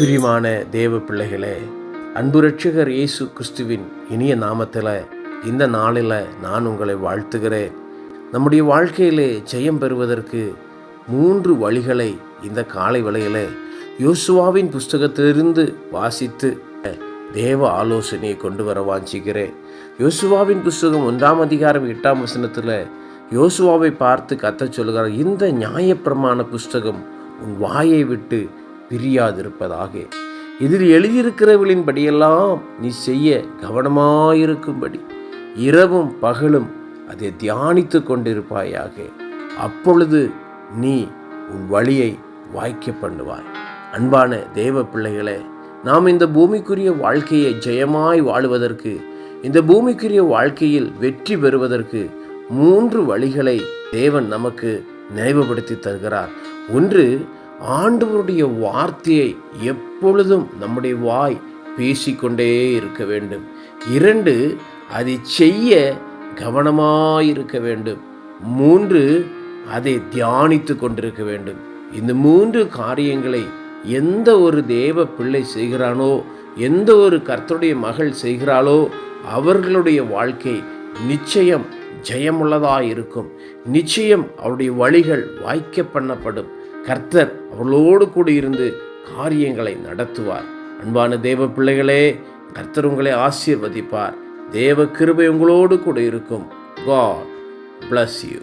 பிரியமான தேவ பிள்ளைகளே அன்பு ரட்சகர் இயேசு கிறிஸ்துவின் இனிய நாமத்தில் இந்த நாளில் நான் உங்களை வாழ்த்துகிறேன். நம்முடைய வாழ்க்கையிலே ஜெயம் பெறுவதற்கு மூன்று வழிகளை இந்த காலை வேளையில் யோசுவாவின் புஸ்தகத்திலிருந்து வாசித்து தேவ ஆலோசனையை கொண்டு வர வாஞ்சிக்கிறேன் யோசுவாவின் புஸ்தகம் ஒன்றாம் அதிகாரம் எட்டாம் வசனத்தில் யோசுவாவை பார்த்து கத்த சொல்கிறார் இந்த நியாயப்பிரமாண புஸ்தகம் உன் வாயை விட்டு பிரியாதிருப்பதாக. இதில் எழுதியிருக்கிறவளின் படியெல்லாம் நீ செய்ய கவனமாயிருக்கும்படி இரவும் பகலும் அதை தியானித்து கொண்டிருப்பாயாக. அப்பொழுது நீ உன் வழியை வாய்க்க பண்ணுவாய். அன்பான தேவ பிள்ளைகளே நாம் இந்த பூமிக்குரிய வாழ்க்கையை ஜெயமாய் வாழுவதற்கு இந்த பூமிக்குரிய வாழ்க்கையில் வெற்றி பெறுவதற்கு மூன்று வழிகளை தேவன் நமக்கு நினைவுபடுத்தி தருகிறார். ஒன்று ஆண்டவருடைய வார்த்தையை எப்பொழுதும் நம்முடைய வாய் பேசிக்கொண்டே இருக்க வேண்டும். இரண்டு அதை செய்ய கவனமாயிருக்க வேண்டும். மூன்று அதை தியானித்து கொண்டிருக்க வேண்டும். இந்த மூன்று காரியங்களை எந்த ஒரு தேவ பிள்ளை செய்கிறானோ எந்த ஒரு கர்த்தருடைய மகள் செய்கிறாளோ அவர்களுடைய வாழ்க்கை நிச்சயம் ஜெயமுள்ளதாக இருக்கும் நிச்சயம் அவருடைய வழிகள் வாய்க்க பண்ணப்படும் கர்த்தர் அவளோடு கூட இருந்து காரியங்களை நடத்துவார். அன்பான தேவ பிள்ளைகளே கர்த்தர் உங்களை ஆசீர்வதிப்பார். தேவ கிருபை உங்களோடு கூட இருக்கும். God bless you